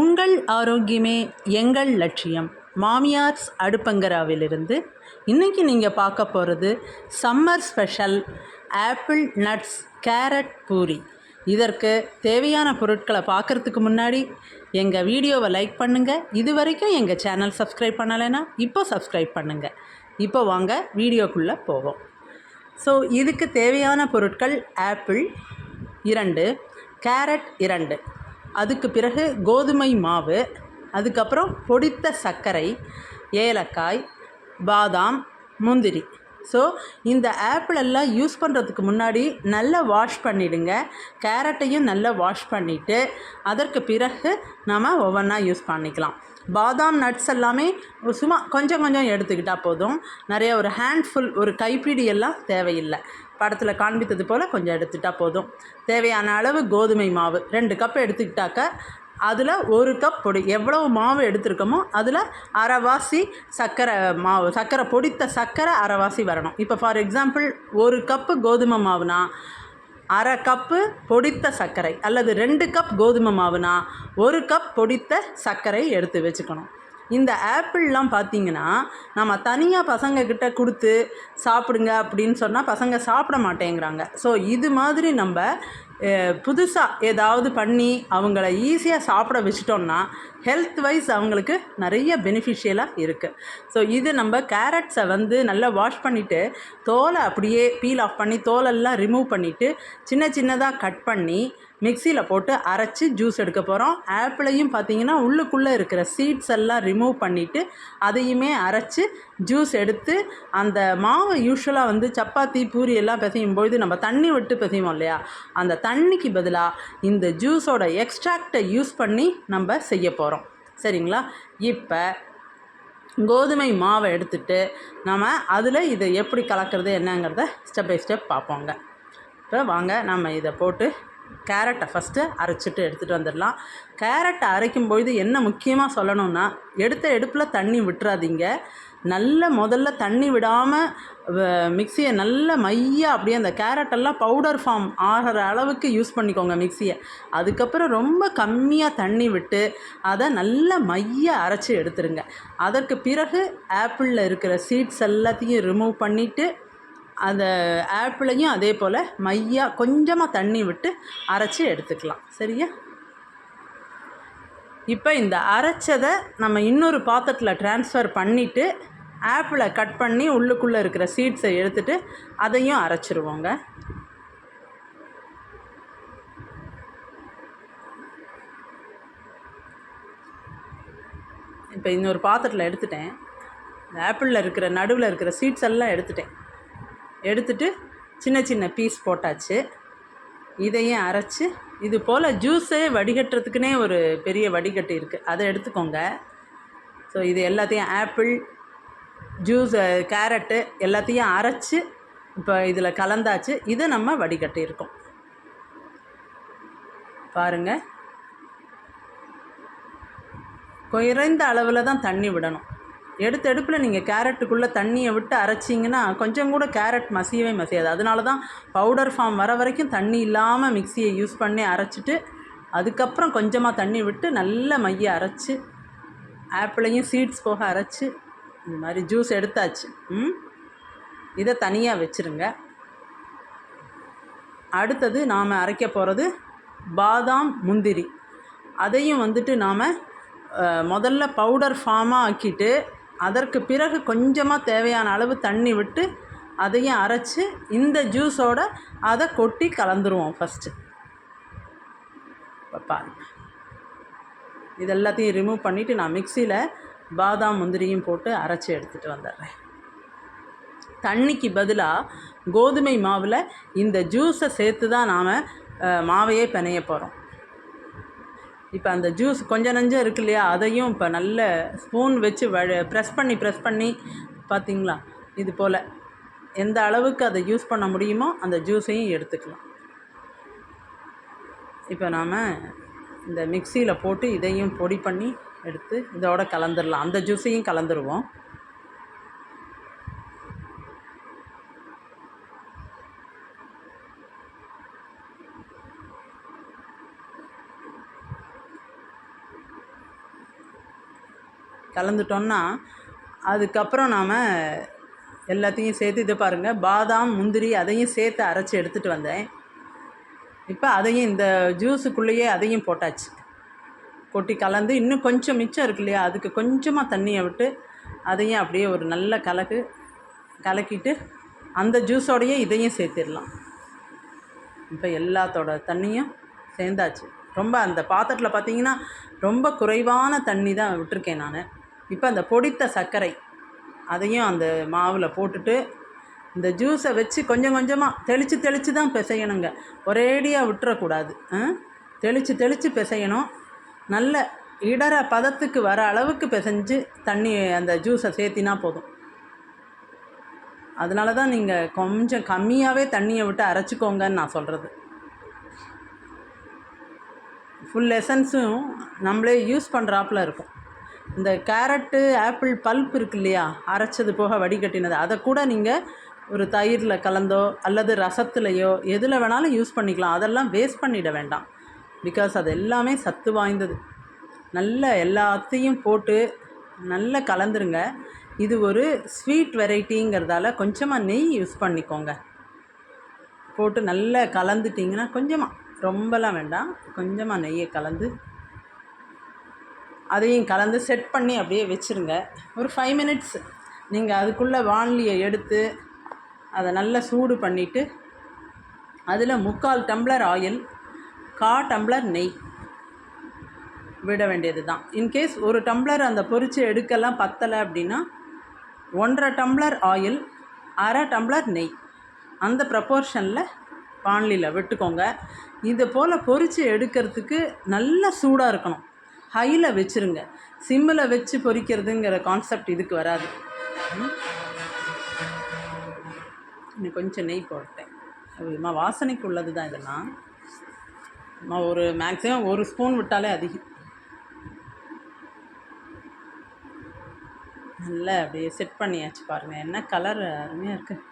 உங்கள் ஆரோக்கியமே எங்கள் லட்சியம். மாமியார்ஸ் அடுப்பங்கராவிலிருந்து இன்றைக்கி நீங்கள் பார்க்க போகிறது summer special apple nuts carrot puri. இதற்கு தேவையான பொருட்களை பார்க்குறதுக்கு முன்னாடி எங்கள் வீடியோவை லைக் பண்ணுங்கள் இது வரைக்கும் எங்கள் சேனல் சப்ஸ்கிரைப் பண்ணலைன்னா இப்போ சப்ஸ்கிரைப் பண்ணுங்கள் இப்போ வாங்க வீடியோக்குள்ளே போவோம். ஸோ இதுக்கு தேவையான பொருட்கள் ஆப்பிள் இரண்டு கேரட் இரண்டு. அதுக்கு பிறகு கோதுமை மாவு அதுக்கப்புறம் பொடித்த சர்க்கரை ஏலக்காய் பாதாம் முந்திரி. ஸோ இந்த ஆப்பிள் எல்லாம் யூஸ் பண்ணுறதுக்கு முன்னாடி நல்லா வாஷ் பண்ணிவிடுங்க கேரட்டையும் நல்லா வாஷ் பண்ணிவிட்டு அதற்கு பிறகு நம்ம ஒவ்வொன்றா யூஸ் பண்ணிக்கலாம். பாதாம் நட்ஸ் எல்லாமே சும்மா கொஞ்சம் கொஞ்சம் எடுத்துக்கிட்டால் போதும். நிறைய ஒரு ஹேண்ட்ஃபுல் ஒரு கைப்பிடி எல்லாம் தேவையில்லை. படத்தில் காண்பித்தது போல் கொஞ்சம் எடுத்துட்டால் போதும். தேவையான அளவு கோதுமை மாவு ரெண்டு கப் எடுத்துக்கிட்டாக்க அதில் ஒரு கப் பொடி எவ்வளவு மாவு எடுத்திருக்கோமோ அதில் அரைவாசி சர்க்கரை மாவு சர்க்கரை பொடித்த சர்க்கரை அரைவாசி வரணும். இப்போ ஃபார் எக்ஸாம்பிள் ஒரு கப்பு கோதுமை மாவுனா அரை கப்பு பொடித்த சர்க்கரை அல்லது ரெண்டு கப் கோதுமை மாவுனா ஒரு கப் பொடித்த சர்க்கரை எடுத்து வச்சுக்கணும். இந்த ஆப்பிள்லாம் பார்த்தீங்கன்னா நம்ம தனியாக பசங்கக்கிட்ட கொடுத்து சாப்பிடுங்க அப்படின்னு சொன்னால் பசங்க சாப்பிட மாட்டேங்கிறாங்க. ஸோ இது மாதிரி நம்ம புதுசாக ஏதாவது பண்ணி அவங்கள ஈஸியாக சாப்பிட வச்சிட்டோம்னா ஹெல்த் வைஸ் அவங்களுக்கு நிறைய பெனிஃபிஷியலாக இருக்குது ஸோ இது நம்ம கேரட்ஸை வந்து நல்லா வாஷ் பண்ணிவிட்டு தோலை அப்படியே பீல் ஆஃப் பண்ணி தோலெல்லாம் ரிமூவ் பண்ணிவிட்டு சின்ன சின்னதாக கட் பண்ணி மிக்சியில் போட்டு அரைச்சி ஜூஸ் எடுக்க போகிறோம் ஆப்பிளையும் பார்த்தீங்கன்னா உள்ளுக்குள்ளே இருக்கிற சீட்ஸ் எல்லாம் ரிமூவ் பண்ணிவிட்டு அதையுமே அரைச்சி ஜூஸ் எடுத்து அந்த மாவை யூஸ்வலாக வந்து சப்பாத்தி பூரி எல்லாம் பிசையும் பொழுது நம்ம தண்ணி விட்டு பிசைவோம் இல்லையா? அந்த தண்ணிக்கு பதிலாக இந்த ஜூஸோட எக்ஸ்ட்ராக்டை யூஸ் பண்ணி நம்ம செய்ய போகிறோம் சரிங்களா? இப்போ கோதுமை மாவை எடுத்துட்டு நம்ம அதில் இதை எப்படி கலக்கிறது என்னங்கிறத ஸ்டெப் பை ஸ்டெப் பார்ப்போங்க. இப்போ வாங்க நம்ம இதை போட்டு கேரட்டை ஃபஸ்ட்டு அரைச்சிட்டு எடுத்துகிட்டு வந்துடலாம். கேரட்டை அரைக்கும் பொழுது என்ன முக்கியமாக சொல்லணும்னா எடுத்த எடுப்பில் தண்ணி விட்டுறாதீங்க. நல்ல முதல்ல தண்ணி விடாமல் மிக்சியை நல்ல மையாக அப்படியே அந்த கேரட்டெல்லாம் பவுடர் ஃபார்ம் ஆகிற அளவுக்கு யூஸ் பண்ணிக்கோங்க மிக்சியை. அதுக்கப்புறம் ரொம்ப கம்மியாக தண்ணி விட்டு அதை நல்ல மையாக அரைச்சி எடுத்துருங்க. அதற்கு பிறகு ஆப்பிளில் இருக்கிற சீட்ஸ் எல்லாத்தையும் ரிமூவ் பண்ணிவிட்டு அந்த ஆப்பிளையும் அதே போல் மையாக கொஞ்சமாக தண்ணி விட்டு அரைச்சி எடுத்துக்கலாம். சரியா? இப்போ இந்த அரைச்சதை நம்ம இன்னொரு பாத்திரத்தில் ட்ரான்ஸ்ஃபர் பண்ணிவிட்டு ஆப்பிளை கட் பண்ணி உள்ளுக்குள்ளே இருக்கிற சீட்ஸை எடுத்துட்டு அதையும் அரைச்சிருவோங்க. இப்போ இன்னொரு பாத்திரத்தில் எடுத்துட்டேன். ஆப்பிளில் இருக்கிற நடுவில் இருக்கிற சீட்ஸ் எல்லாம் எடுத்துட்டேன். எடுத்துட்டு சின்ன சின்ன பீஸ் போட்டாச்சு. இதையும் அரைச்சி இது போல் ஜூஸே வடிகட்டுறதுக்குனே ஒரு பெரிய வடிகட்டு இருக்குது அதை எடுத்துக்கோங்க. ஸோ இது எல்லாத்தையும் ஆப்பிள் ஜூஸ் கேரட்டு எல்லாத்தையும் அரைச்சி இப்போ இதில் கலந்தாச்சு. இதை நம்ம வடிகட்டியிருக்கோம். பாருங்கள் குறைந்த அளவில் தான் தண்ணி விடணும். எடுத்தடுப்பில் நீங்கள் கேரட்டுக்குள்ளே தண்ணியை விட்டு அரைச்சிங்கன்னா கொஞ்சம் கூட கேரட் மசியவே மசியாது. அதனால தான் பவுடர் ஃபார்ம் வர வரைக்கும் தண்ணி இல்லாமல் மிக்சியை யூஸ் பண்ணி அரைச்சிட்டு அதுக்கப்புறம் கொஞ்சமாக தண்ணி விட்டு நல்ல மைய அரைச்சி ஆப்பிளையும் சீட்ஸ் போக அரைச்சி இந்த மாதிரி ஜூஸ் எடுத்தாச்சு. ம்? இதை தனியாக வச்சுருங்க. அடுத்தது நாம் அரைக்க போகிறது பாதாம் முந்திரி. அதையும் வந்துட்டு நாம் முதல்ல பவுடர் ஃபார்மாக ஆக்கிட்டு அதற்கு பிறகு கொஞ்சமாக தேவையான அளவு தண்ணி விட்டு அதையும் அரைச்சி இந்த ஜூஸோட அதை கொட்டி கலந்துருவோம் ஃபஸ்ட்டு பாருங்க. இது எல்லாத்தையும் ரிமூவ் பண்ணிவிட்டு நான் மிக்சியில் பாதாம் முந்திரியும் போட்டு அரைச்சி எடுத்துகிட்டு வந்துடுறேன். தண்ணிக்கு பதிலாக கோதுமை மாவில் இந்த ஜூஸை சேர்த்து தான் நாம் மாவையே பிணைய போகிறோம் இப்போ அந்த ஜூஸ் கொஞ்சம் நஞ்சம் இருக்கு இல்லையா? அதையும் இப்போ நல்ல ஸ்பூன் வச்சு வ ப்ரெஸ் பண்ணி ப்ரெஸ் பண்ணி பார்த்திங்களா இது போல். எந்த அளவுக்கு அதை யூஸ் பண்ண முடியுமோ அந்த ஜூஸையும் எடுத்துக்கலாம். இப்போ நாம் இந்த மிக்சியில் போட்டு இதையும் பொடி பண்ணி எடுத்து இதோட கலந்துடலாம் அந்த ஜூஸையும் கலந்துருவோம். கலந்துட்டோம்னா அதுக்கப்புறம் நாம் எல்லாத்தையும் சேர்த்து இது பாருங்கள் பாதாம் முந்திரி அதையும் சேர்த்து அரைச்சி எடுத்துகிட்டு வந்தேன். இப்போ அதையும் இந்த ஜூஸுக்குள்ளேயே அதையும் போட்டாச்சு. கொட்டி கலந்து இன்னும் கொஞ்சம் மிச்சம் இருக்கு இல்லையா அதுக்கு கொஞ்சமாக தண்ணியை விட்டு அதையும் அப்படியே ஒரு நல்ல கலக்கு கலக்கிட்டு அந்த ஜூஸோடையே இதையும் சேர்த்திடலாம். இப்போ எல்லாத்தோட தண்ணியும் சேர்ந்தாச்சு. ரொம்ப அந்த பாத்திரத்தில் பார்த்தீங்கன்னா ரொம்ப குறைவான தண்ணி தான் விட்டுருக்கேன் நான். இப்போ அந்த பொடித்த சர்க்கரை அதையும் அந்த மாவில் போட்டுட்டு இந்த ஜூஸை வச்சு கொஞ்சம் கொஞ்சமாக தெளித்து தெளித்து தான் பிசையணுங்க. ஒரேடியாக விட்டுறக்கூடாது. தெளித்து தெளித்து பிசையணும். நல்ல இடற பதத்துக்கு வர அளவுக்கு பிசைஞ்சு தண்ணி அந்த ஜூஸை சேர்த்தினா போதும். அதனால தான் நீங்கள் கொஞ்சம் கம்மியாகவே தண்ணியை விட்டு அரைச்சிக்கோங்கன்னு நான் சொல்கிறது ஃபுல் எசன்ஸும் நம்மளே யூஸ் பண்ணுறாப்புல இருக்கும். இந்த கேரட்டு ஆப்பிள் பல்ப் இருக்கு இல்லையா அரைச்சது போக வடிகட்டினது. அதை கூட நீங்கள் ஒரு தயிரில் கலந்தோ அல்லது ரசத்துலையோ எதில் வேணாலும் யூஸ் பண்ணிக்கலாம். அதெல்லாம் வேஸ்ட் பண்ணிட வேண்டாம். பிகாஸ் அது எல்லாமே சத்து வாய்ந்தது. நல்ல எல்லாத்தையும் போட்டு நல்லா கலந்துருங்க. இது ஒரு ஸ்வீட் வெரைட்டிங்கிறதால கொஞ்சமாக நெய் யூஸ் பண்ணிக்கோங்க. போட்டு நல்லா கலந்துட்டிங்கன்னா கொஞ்சமாக ரொம்பலாம் வேண்டாம். கொஞ்சமாக நெய்யை கலந்து அதையும் கலந்து செட் பண்ணி அப்படியே வச்சுருங்க. ஒரு ஃபைவ் மினிட்ஸ் நீங்கள் அதுக்குள்ளே வான்லியை எடுத்து அதை நல்லா சூடு பண்ணிவிட்டு அதில் முக்கால் டம்ளர் ஆயில் கா டம்ளர் நெய் விட வேண்டியது தான் இன்கேஸ் ஒரு டம்ளர் அந்த பொரிச்சு எடுக்கலாம் பத்தலை அப்படின்னா ஒன்றரை டம்ளர் ஆயில் அரை டம்ளர் நெய் அந்த ப்ரப்போர்ஷனில் வான்லியில் விட்டுக்கோங்க. இது போல் பொரித்து எடுக்கிறதுக்கு நல்ல சூடாக இருக்கணும். ஹையில் வச்சுருங்க. சிம்மில் வச்சு பொரிக்கிறதுங்கிற கான்செப்ட் இதுக்கு வராது. இன்னும் கொஞ்சம் நெய் போட்டேன். அதுமா வாசனைக்கு உள்ளது தான் இதெல்லாம். அம்மா ஒரு மேக்ஸிமம் ஒரு ஸ்பூன் விட்டாலே அதிகம். நல்லா அப்படியே செட் பண்ணியாச்சு பாருங்கள் என்ன கலர் அருமையாக இருக்குது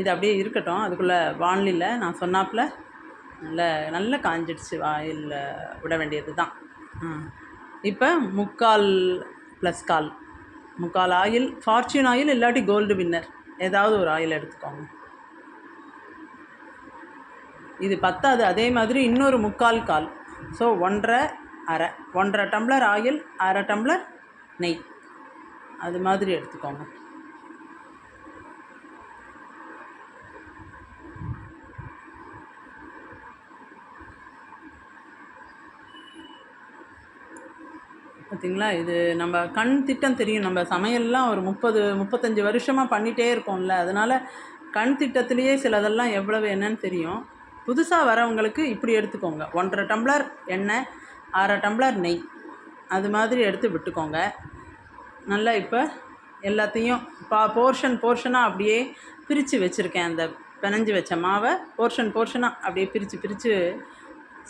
இது அப்படியே இருக்கட்டும். அதுக்குள்ளே வானிலியில் நான் சொன்னாப்புல நல்ல நல்லா காஞ்சிடுச்சு வாயில் விட வேண்டியது தான் இப்போ முக்கால் ப்ளஸ் கால். முக்கால் ஆயில் ஃபார்ச்சூன் ஆயில் இல்லாட்டி கோல்டு வின்னர் ஏதாவது ஒரு ஆயில் எடுத்துக்கோங்க. இது பத்தாது. அதே மாதிரி இன்னொரு முக்கால் கால். ஸோ ஒன்றரை அரை. ஒன்றரை டம்ளர் ஆயில் அரை டம்ளர் நெய். அது மாதிரி எடுத்துக்கோங்க. பார்த்தீங்களா இது நம்ம கண் திட்டம் தெரியும். நம்ம சமையல்லாம் ஒரு முப்பது முப்பத்தஞ்சு வருஷமாக பண்ணிகிட்டே இருக்கோம்ல அதனால் கண் திட்டத்திலேயே சிலதெல்லாம் எவ்வளவு என்னன்னு தெரியும். புதுசாக வரவங்களுக்கு இப்படி எடுத்துக்கோங்க. ஒன்றரை டம்ளர் எண்ணெய் அரை டம்ளர் நெய். அது மாதிரி எடுத்து விட்டுக்கோங்க. நல்லா இப்போ எல்லாத்தையும் பா போர்ஷன் போர்ஷனாக அப்படியே பிரித்து வச்சுருக்கேன். அந்த பிணைஞ்சு வச்ச மாவை போர்ஷன் போர்ஷனாக அப்படியே பிரித்து பிரித்து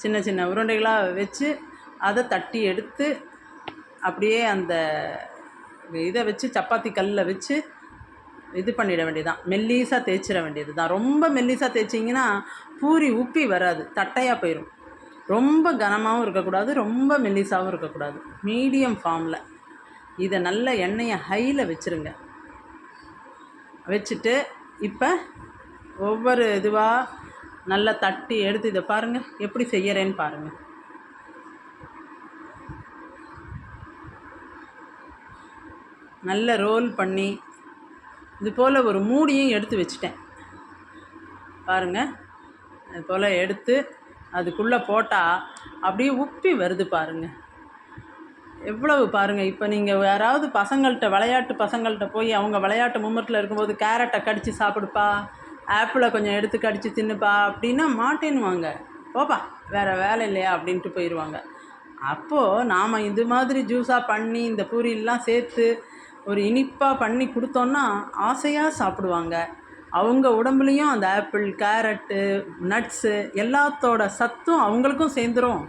சின்ன சின்ன உருண்டைகளாக வச்சு அதை தட்டி எடுத்து அப்படியே அந்த இதை வச்சு சப்பாத்தி கல்லில் வச்சு இது பண்ணிட வேண்டியதுதான். மெல்லிசாக தேய்ச்சிட வேண்டியது தான் ரொம்ப மெல்லிசாக தேய்ச்சிங்கன்னா பூரி உப்பி வராது. தட்டையாக போயிடும் ரொம்ப கனமாகவும் இருக்கக்கூடாது. ரொம்ப மெல்லிசாகவும் இருக்கக்கூடாது. மீடியம் ஃபார்மில். இதை நல்ல எண்ணெயை ஹையில் வச்சுருங்க. வச்சுட்டு இப்போ ஒவ்வொரு இதுவாக நல்லா தட்டி எடுத்து இதை பாருங்கள் எப்படி செய்கிறேன்னு பாருங்கள் நல்ல ரோல் பண்ணி இது போல் ஒரு மூடியும் எடுத்து வச்சுட்டேன். பாருங்கள் அது போல் எடுத்து அதுக்குள்ளே போட்டால் அப்படியே உப்பி வருது பாருங்கள் எவ்வளவு பாருங்கள் இப்போ நீங்கள் யாராவது பசங்கள்கிட்ட விளையாட்டு பசங்கள்கிட்ட போய் அவங்க விளையாட்டு மும்மரத்தில் இருக்கும்போது கேரட்டை கடித்து சாப்பிடுப்பா ஆப்பிளை கொஞ்சம் எடுத்து கடித்து தின்னுப்பா அப்படின்னா மாட்டேன்னுவாங்க. போப்பா வேறு வேலை இல்லையா அப்படின்ட்டு போயிடுவாங்க அப்போது நாம் இது மாதிரி ஜூஸாக பண்ணி இந்த பூரியெல்லாம் சேர்த்து ஒரு இனிப்பாக பண்ணி கொடுத்தோன்னா ஆசையாக சாப்பிடுவாங்க. அவங்க உடம்புலையும் அந்த ஆப்பிள் கேரட்டு நட்ஸு எல்லாத்தோட சத்தும் அவங்களுக்கும் சேர்ந்துரும்.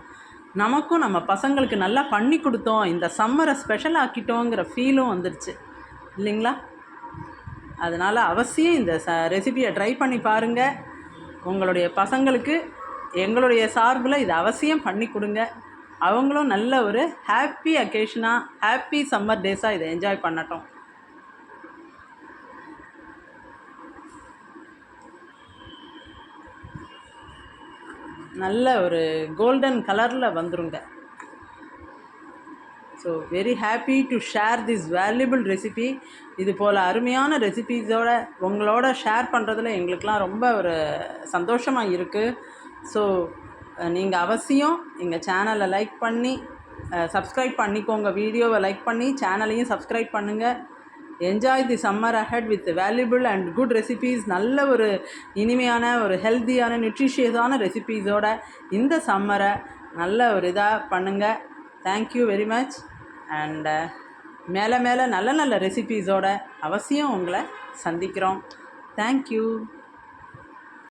நமக்கும் நம்ம பசங்களுக்கு நல்லா பண்ணி கொடுத்தோம். இந்த சம்மரை ஸ்பெஷல் ஆக்கிட்டோங்கிற ஃபீலும் வந்துடுச்சு இல்லைங்களா? அதனால் அவசியம் இந்த ச ரெசிபியை ட்ரை பண்ணி பாருங்கள் உங்களுடைய பசங்களுக்கு எங்களுடைய சார்பில் இது அவசியம் பண்ணி கொடுங்க. அவங்களும் நல்ல ஒரு ஹாப்பி அக்கேஷனாக ஹாப்பி சம்மர் டேஸாக இதை என்ஜாய் பண்ணட்டும். நல்ல ஒரு கோல்டன் கலரில் வந்துருங்க. So very happy to share this valuable recipe இது போல் அருமையான ரெசிபீஸோட உங்களோட ஷேர் பண்ணுறதுல எங்களுக்கெலாம் ரொம்ப ஒரு சந்தோஷமாக இருக்குது ஸோ நீங்கள் அவசியம் எங்கள் சேனலை லைக் பண்ணி சப்ஸ்கிரைப் பண்ணிக்கோங்க. வீடியோவை லைக் பண்ணி சேனலையும் சப்ஸ்கிரைப் பண்ணுங்கள் enjoy the summer ahead with valuable and good recipes நல்ல ஒரு இனிமையான ஒரு ஹெல்த்தியான நியூட்ரிஷியஸான ரெசிபீஸோட இந்த சம்மரை நல்ல ஒரு இதாக பண்ணுங்கள் தேங்க்யூ வெரி மச் அண்டு மேலே மேலே நல்ல நல்ல ரெசிபீஸோட அவசியம் உங்களை சந்திக்கிறோம். தேங்க்யூ